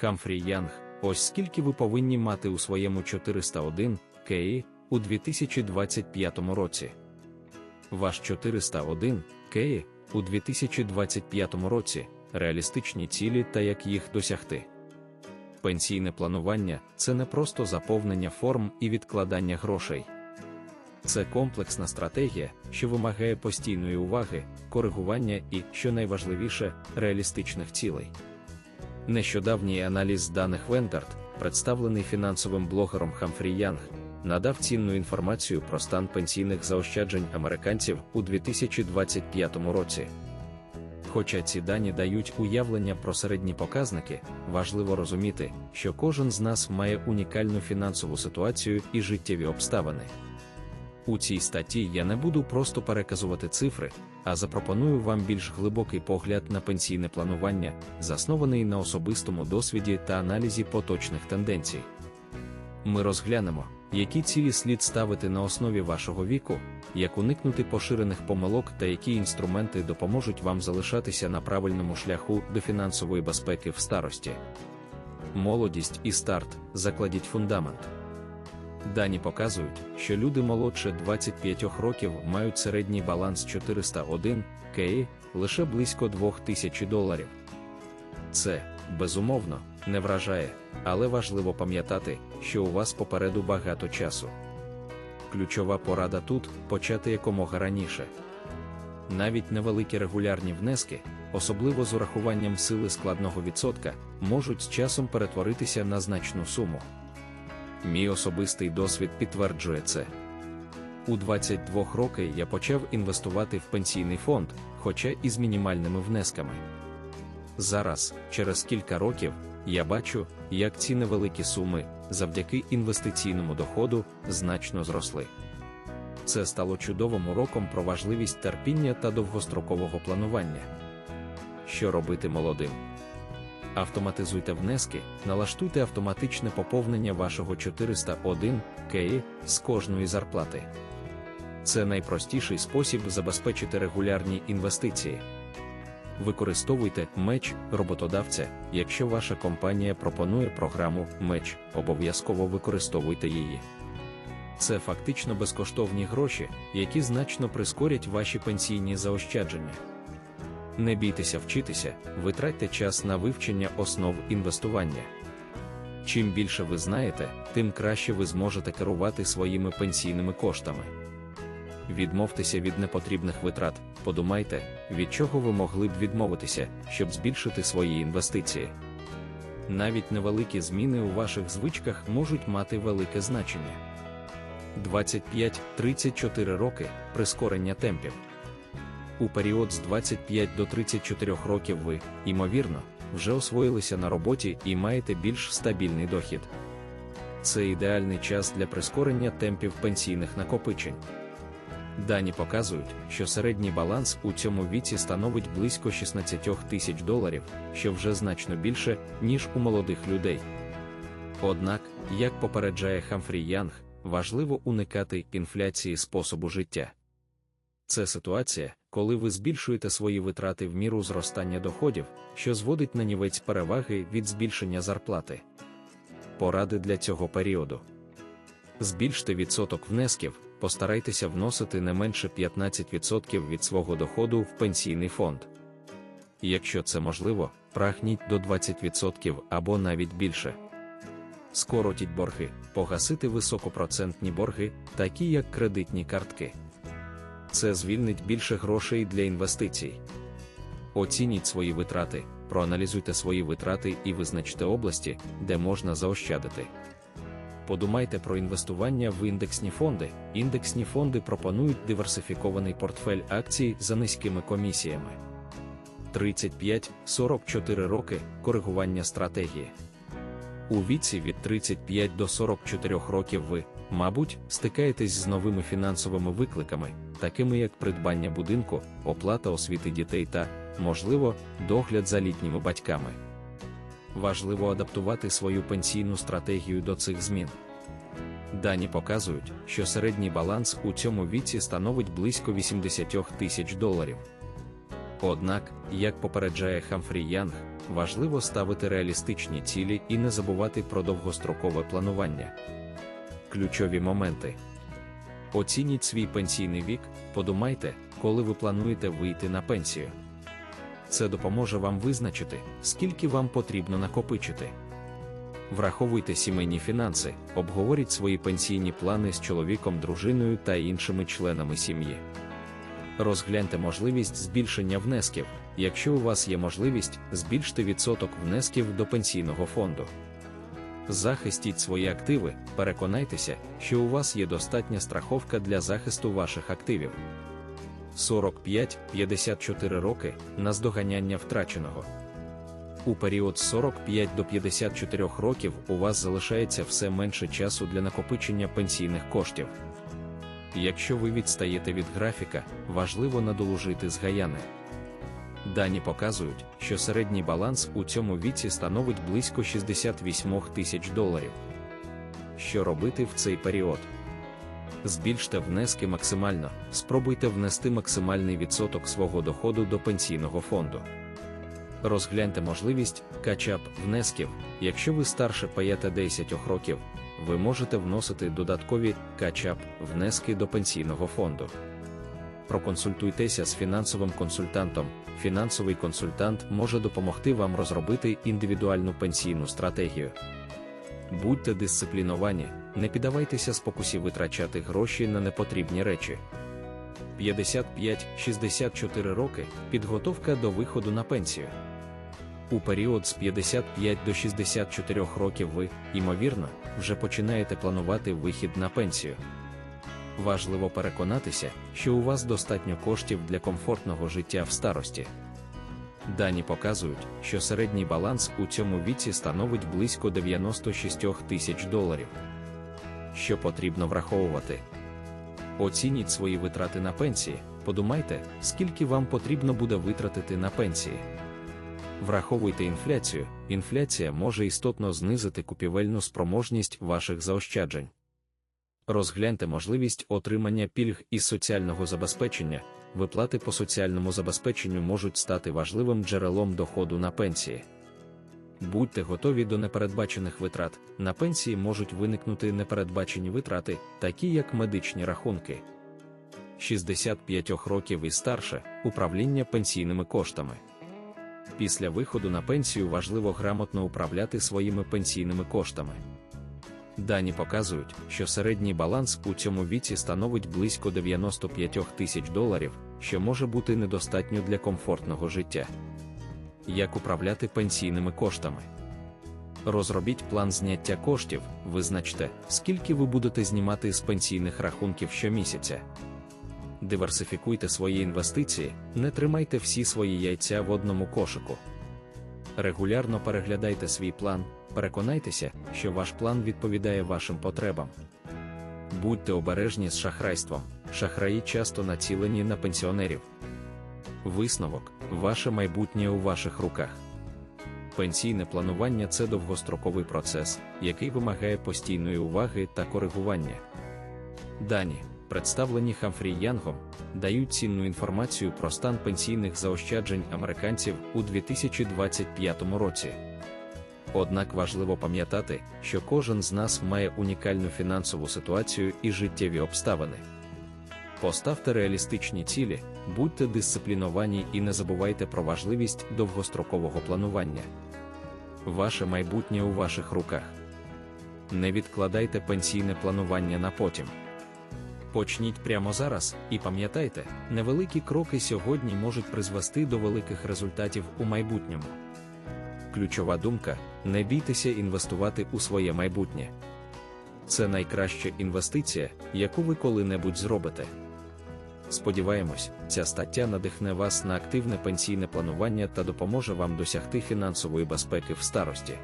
Хамфрі Янг, ось скільки ви повинні мати у своєму 401 КІ у 2025 році. Ваш 401 КІ у 2025 році реалістичні цілі та як їх досягти. Пенсійне планування це не просто заповнення форм і відкладання грошей. Це комплексна стратегія, що вимагає постійної уваги, коригування і, що найважливіше, реалістичних цілей. Нещодавній аналіз даних Вендард, представлений фінансовим блогером Хамфрі Янг, надав цінну інформацію про стан пенсійних заощаджень американців у 2025 році. Хоча ці дані дають уявлення про середні показники, важливо розуміти, що кожен з нас має унікальну фінансову ситуацію і життєві обставини. У цій статті я не буду просто переказувати цифри, а запропоную вам більш глибокий погляд на пенсійне планування, заснований на особистому досвіді та аналізі поточних тенденцій. Ми розглянемо, які цілі слід ставити на основі вашого віку, як уникнути поширених помилок та які інструменти допоможуть вам залишатися на правильному шляху до фінансової безпеки в старості. Молодість і старт закладіть фундамент. Дані показують, що люди молодше 25 років мають середній баланс 401 КІ лише близько 2000 доларів. Це, безумовно, не вражає, але важливо пам'ятати, що у вас попереду багато часу. Ключова порада тут почати якомога раніше. Навіть невеликі регулярні внески, особливо з урахуванням сили складного відсотка, можуть з часом перетворитися на значну суму. Мій особистий досвід підтверджує це. У 22 роки я почав інвестувати в пенсійний фонд, хоча і з мінімальними внесками. Зараз, через кілька років, я бачу, як ці невеликі суми, завдяки інвестиційному доходу, значно зросли. Це стало чудовим уроком про важливість терпіння та довгострокового планування. Що робити молодим? Автоматизуйте внески, налаштуйте автоматичне поповнення вашого 401 КІ з кожної зарплати. Це найпростіший спосіб забезпечити регулярні інвестиції. Використовуйте меч роботодавця, якщо ваша компанія пропонує програму меч, обов'язково використовуйте її. Це фактично безкоштовні гроші, які значно прискорять ваші пенсійні заощадження. Не бійтеся вчитися, витратьте час на вивчення основ інвестування. Чим більше ви знаєте, тим краще ви зможете керувати своїми пенсійними коштами. Відмовтеся від непотрібних витрат, подумайте, від чого ви могли б відмовитися, щоб збільшити свої інвестиції. Навіть невеликі зміни у ваших звичках можуть мати велике значення. 25-34 роки прискорення темпів. У період з 25 до 34 років ви, ймовірно, вже освоїлися на роботі і маєте більш стабільний дохід. Це ідеальний час для прискорення темпів пенсійних накопичень. Дані показують, що середній баланс у цьому віці становить близько 16 тисяч доларів, що вже значно більше, ніж у молодих людей. Однак, як попереджає Хамфрі Янг, важливо уникати інфляції способу життя. Це ситуація, коли ви збільшуєте свої витрати в міру зростання доходів, що зводить на нівець переваги від збільшення зарплати. Поради для цього періоду. Збільште відсоток внесків, постарайтеся вносити не менше 15% від свого доходу в пенсійний фонд. Якщо це можливо, прагніть до 20% або навіть більше. Скоротіть борги, погасити високопроцентні борги, такі як кредитні картки. Це звільнить більше грошей для інвестицій. Оцініть свої витрати, проаналізуйте свої витрати і визначте області, де можна заощадити. Подумайте про інвестування в індексні фонди. Індексні фонди пропонують диверсифікований портфель акцій за низькими комісіями. 35-44 роки коригування стратегії. У віці від 35 до 44 років ви, мабуть, стикаєтесь з новими фінансовими викликами, такими як придбання будинку, оплата освіти дітей та, можливо, догляд за літніми батьками. Важливо адаптувати свою пенсійну стратегію до цих змін. Дані показують, що середній баланс у цьому віці становить близько 80 тисяч доларів. Однак, як попереджає Хамфрі Янг, важливо ставити реалістичні цілі і не забувати про довгострокове планування. Ключові моменти. Оцініть свій пенсійний вік, подумайте, коли ви плануєте вийти на пенсію. Це допоможе вам визначити, скільки вам потрібно накопичити. Враховуйте сімейні фінанси, обговоріть свої пенсійні плани з чоловіком, дружиною та іншими членами сім'ї. Розгляньте можливість збільшення внесків. Якщо у вас є можливість, збільште відсоток внесків до пенсійного фонду. Захистіть свої активи, переконайтеся, що у вас є достатня страховка для захисту ваших активів. 45-54 роки наздоганяння втраченого. У період з 45 до 54 років у вас залишається все менше часу для накопичення пенсійних коштів. Якщо ви відстаєте від графіка, важливо надолужити згаяне. Дані показують, що середній баланс у цьому віці становить близько 68 тисяч доларів. Що робити в цей період? Збільште внески максимально, спробуйте внести максимальний відсоток свого доходу до пенсійного фонду. Розгляньте можливість качап внесків, якщо ви старше 5-10 років, ви можете вносити додаткові качап внески до пенсійного фонду. Проконсультуйтеся з фінансовим консультантом. Фінансовий консультант може допомогти вам розробити індивідуальну пенсійну стратегію. Будьте дисципліновані, не піддавайтеся спокусі витрачати гроші на непотрібні речі. 55-64 роки підготовка до виходу на пенсію. У період з 55 до 64 років ви, ймовірно, вже починаєте планувати вихід на пенсію. Важливо переконатися, що у вас достатньо коштів для комфортного життя в старості. Дані показують, що середній баланс у цьому віці становить близько 96 тисяч доларів. Що потрібно враховувати? Оцініть свої витрати на пенсії, подумайте, скільки вам потрібно буде витратити на пенсії. Враховуйте інфляцію, інфляція може істотно знизити купівельну спроможність ваших заощаджень. Розгляньте можливість отримання пільг із соціального забезпечення, виплати по соціальному забезпеченню можуть стати важливим джерелом доходу на пенсії. Будьте готові до непередбачених витрат. На пенсії можуть виникнути непередбачені витрати, такі як медичні рахунки. 65 років і старше управління пенсійними коштами. Після виходу на пенсію важливо грамотно управляти своїми пенсійними коштами. Дані показують, що середній баланс у цьому віці становить близько 95 тисяч доларів, що може бути недостатньо для комфортного життя. Як управляти пенсійними коштами? Розробіть план зняття коштів, визначте, скільки ви будете знімати з пенсійних рахунків щомісяця. Диверсифікуйте свої інвестиції, не тримайте всі свої яйця в одному кошику. Регулярно переглядайте свій план, переконайтеся, що ваш план відповідає вашим потребам. Будьте обережні з шахрайством, шахраї часто націлені на пенсіонерів. Висновок, ваше майбутнє у ваших руках. Пенсійне планування це довгостроковий процес, який вимагає постійної уваги та коригування. Дані, представлені Хамфрі Янгом, дають цінну інформацію про стан пенсійних заощаджень американців у 2025 році. Однак важливо пам'ятати, що кожен з нас має унікальну фінансову ситуацію і життєві обставини. Поставте реалістичні цілі, будьте дисципліновані і не забувайте про важливість довгострокового планування. Ваше майбутнє у ваших руках. Не відкладайте пенсійне планування на потім. Почніть прямо зараз і пам'ятайте, невеликі кроки сьогодні можуть призвести до великих результатів у майбутньому. Ключова думка не бійтеся інвестувати у своє майбутнє. Це найкраща інвестиція, яку ви коли-небудь зробите. Сподіваємось, ця стаття надихне вас на активне пенсійне планування та допоможе вам досягти фінансової безпеки в старості.